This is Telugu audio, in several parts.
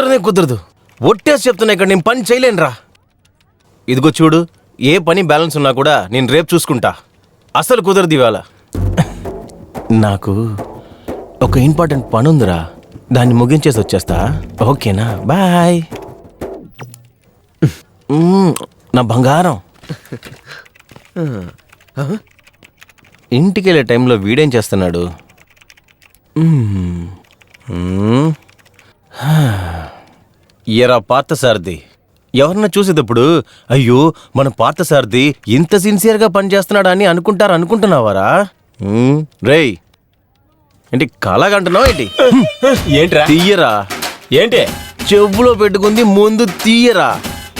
కుదరనే కుదరదు. ఒట్టేసి చెప్తున్నా ఇక్కడ నేను పని చేయలేనురా. ఇదిగో చూడు ఏ పని బ్యాలెన్స్ ఉన్నా కూడా నేను రేపు చూసుకుంటా. అసలు కుదరదు ఇవాళ. నాకు ఒక ఇంపార్టెంట్ పని ఉందిరా. దాన్ని ముగించేసి వచ్చేస్తా. ఓకేనా? బాయ్. నా బంగారం. ఇంటికి వెళ్ళే టైంలో వీడేం చేస్తున్నాడు? ఎరా పార్థసారథి ఎవరన్నా చూసేటప్పుడు అయ్యో మన పార్థసారథి ఇంత సిన్సియర్గా పనిచేస్తున్నాడా అని అనుకుంటారు అనుకుంటున్నావారా. రేయ్ ఏంటి కలగంటున్నావు ఏంటి? ఏంట్రా? తీయరా. ఏంటి? చెవులో పెట్టుకుంది ముందు తీయరా.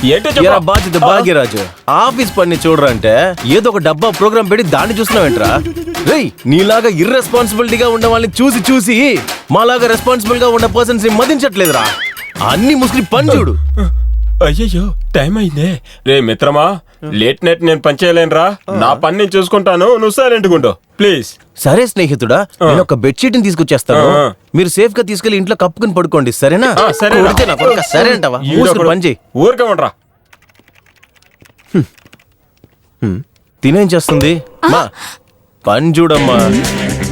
ఏంటో. బాధ్యత భాగ్యరాజు ఆఫీస్ పని చూడరా అంటే ఏదో ఒక డబ్బా ప్రోగ్రామ్ పెట్టి దాన్ని చూస్తున్నావేంట్రా రేయ్ నీలాగా ఇర్రెస్పాన్సిబిలిటీగా ఉన్న వాళ్ళని చూసి చూసి మాలాగా రెస్పాన్సిబుల్గా ఉన్న పర్సన్స్ని మదించట్లేదురా. అన్ని ముస్లిం పని చూడు. అయ్యయ్యో టైం అయిందే. రే మిత్రమా లేట్ నైట్ నేను పని చేయలేనురా. నా పని నేను చూసుకుంటాను. నువ్వు సైలెంట్ గుండు ప్లీజ్ సరే స్నేహితుడా నేను ఒక బెడ్షీట్ని తీసుకొచ్చేస్తాను. మీరు సేఫ్గా తీసుకెళ్ళి ఇంట్లో కప్పుకుని పడుకోండి సరేనా? కొడుకా, సరే అంటావా? పని చేయి. ఊరికే ఉండరా. తినేం చేస్తుంది? మా పని చూడమ్మా.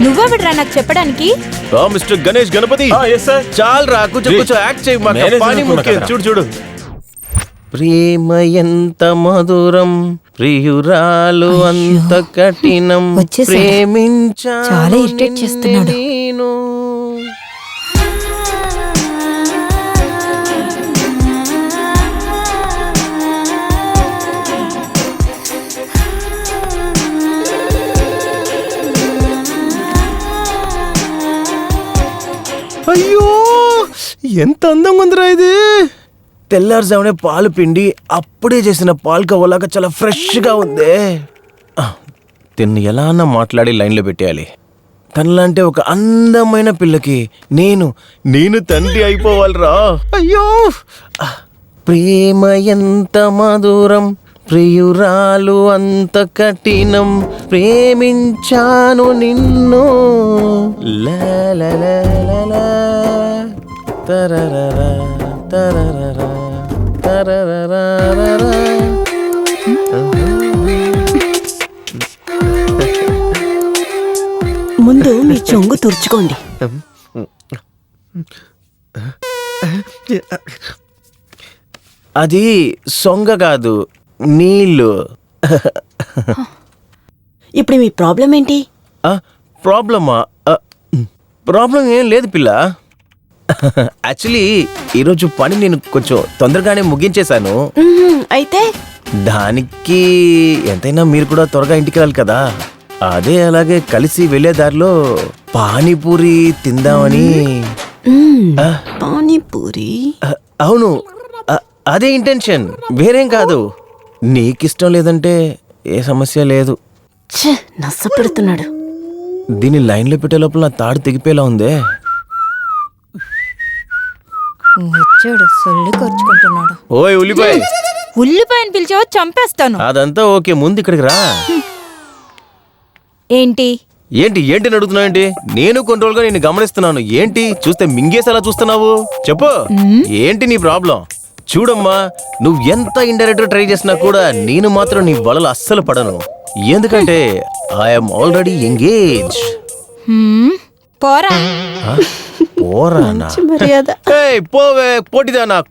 నువ్వెవడ్రా నాకు చెప్పడానికి? ఆ, mister Ganesh Ganapati. Yes sir చాలు రా యాక్ట్ చేయి మాకు పని ముఖ్యం. చూడు చూడు. ప్రేమ ఎంత మధురం ప్రియురాలు అంత కఠినం. వచ్చేసాడా? ప్రేమించా చాలా irritate చేస్తున్నాడు. ఎంత అందంగా ఉందిరా ఇది? తెల్లారుజామునే పాలు పిండి అప్పుడే చేసిన పాలు కవ్వలాగా చాలా ఫ్రెష్గా ఉంది. తిన్ను ఎలా అన్నా మాట్లాడి లైన్లో పెట్టేయాలి. తనలాంటి ఒక అందమైన పిల్లకి నేను నేను తండ్రి అయిపోవాలిరా. అయ్యో! ప్రేమ ఎంత మధురం ప్రియురాలు అంత కఠినం ప్రేమించాను నిన్ను. లా లా లా లా. తరరరా, తరరరా. ముందు మీ చొంగు తుడుచుకోండి. అది సొంగ కాదు నీళ్ళు. ఇప్పుడు మీ ప్రాబ్లం ఏంటి? ప్రాబ్లమా? ప్రాబ్లం ఏం లేదు పిల్ల. యాక్చువల్లీ ఈరోజు పని నేను కొంచెం తొందరగానే ముగించేశాను. మ్మ్, అయితే? దానికి ఎంతైనా మీరు కూడా త్వరగా ఇంటికి వెళ్ళాలి కదా. అదే అలాగే కలిసి వెళ్ళే దారిలో పానీపూరి తిందామని. మ్మ్, ఆ, పానీపూరి? ఆ, అవును. ఆ, అదే ఇంటెన్షన్. వేరేం కాదు. నీకిష్టం లేదంటే ఏ సమస్య లేదు. ఛే నచ్చ పెడుతున్నాడు దీన్ని లైన్లో పెట్టే లోపల నా తాడు తెగిపోయేలా ఉందే. వచ్చాడు సొల్లి ఖర్చుకుంటున్నాడు ఓయ్ ఉల్లిపాయ. ఉల్లిపాయను పిలిచావో చంపేస్తాను. అదంతా ఓకే ముందు ఇక్కడికి రా. ఏంటి? ఏంటి ఏంటి అడుగుతున్నావు ఏంటి? నేను కొన్ని రోజులుగా నేను గమనిస్తున్నాను. ఏంటి? చూస్తే మింగేసేలా చూస్తున్నావు? చెప్పు. ఏంటి నీ ప్రాబ్లం చూడమ్మా నువ్వు ఎంత ఇండైరెక్ట్ ట్రై చేసినా కూడా నేను మాత్రం నీ వలలు అస్సలు పడను. ఎందుకంటే ఐఎమ్ ఆల్రెడీ ఎంగేజ్ పోరా. పోరానా? మర్యాద. ఏయ్, పోవే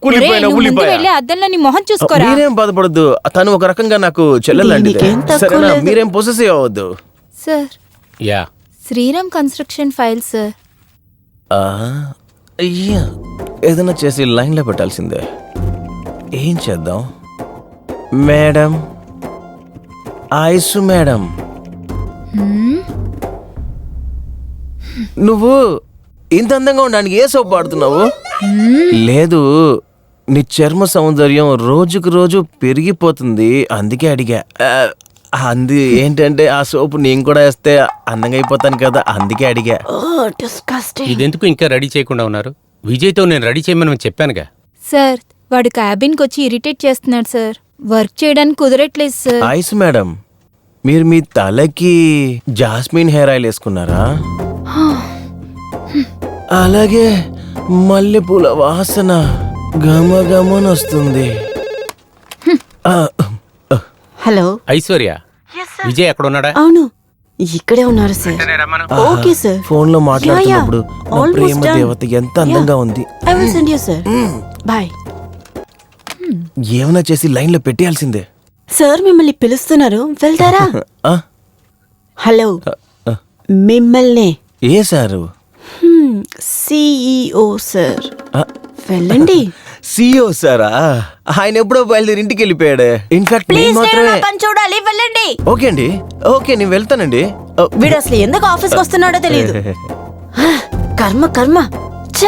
కూలిపోయిన ఉల్లిపాయ వెళ్ళి అద్దంలో నీ మొహం చూసుకోరా? మీరేం బాధపడద్దు. తను ఒక రకంగా నాకు చెల్లెలాంటిదే. దీనికేం తక్కువ సరేనా? లేదు. మీరేం పొసెసివ్ అవ్వద్దు. Sir. Yeah. Sriram construction file sir. ఆ, అయ్యా. ఏదైనా చేసి లైన్లో పెట్టాల్సిందే. ఏం చేద్దాం? మేడం. Ice madam. నువ్వు ఇంత అందంగా ఉండడానికి ఏ సోప్ వాడుతున్నావు? లేదు నీ చర్మ సౌందర్యం రోజుకు రోజు పెరిగిపోతుంది. అందుకే అడిగా. అంది ఏంటంటే ఆ సోపు నేను కూడా వేస్తే అందంగా అయిపోతాను కదా అందుకే అడిగా. ఇదెందుకు ఇంకా రెడీ చేయకుండా ఉన్నారు? విజయ్తో నేను రెడీ చేయమని చెప్పానుగా. సార్ వాడు క్యాబిన్కి వచ్చి ఇరిటేట్ చేస్తున్నాడు సార్. వర్క్ చేయడానికి కుదరట్లేదు సార్. ఐస్ మేడం మీరు మీ తలకి జాస్మిన్ హెయిర్ ఆయిల్ వేసుకున్నారా? అలాగే మల్లెపూల వాసన గమ గమన వస్తుంది. ఆ, హలో. ఐశ్వర్య విజయ్ ఎక్కడ ఉన్నాడా అవును. ఇక్కడే ఉన్నారు సార్ ఓకే సార్ ఫోన్లో మాట్లాడుతున్నప్పుడు నా ప్రేమ. దేవత ఎంత అందంగా ఉంది. I will send you sir boy ఏమైనా చేసి లైన్లో పెట్టేయాల్సిందే. సార్ మిమ్మల్ని పిలుస్తున్నారు. వెళ్తారా? ఆ? హలో. మిమ్మల్ని. ఏ సారు? సిఇఓ సార్ ఆ, వెళ్ళండి. సిఓ సారా ఆయన ఎప్పుడో బయలుదేరి ఇంటికి వెళ్ళిపోయాడే. ఇన్ఫాక్ట్ నేను మాత్రమే పని చూడాలి. వెళ్ళండి. ఓకే అండి. ఓకే నేను వెళ్తానండి. ఓ, వీడు అసలు ఎందుకు ఆఫీస్కి వస్తున్నాడో తెలియదు కర్మ కర్మ. ఛ!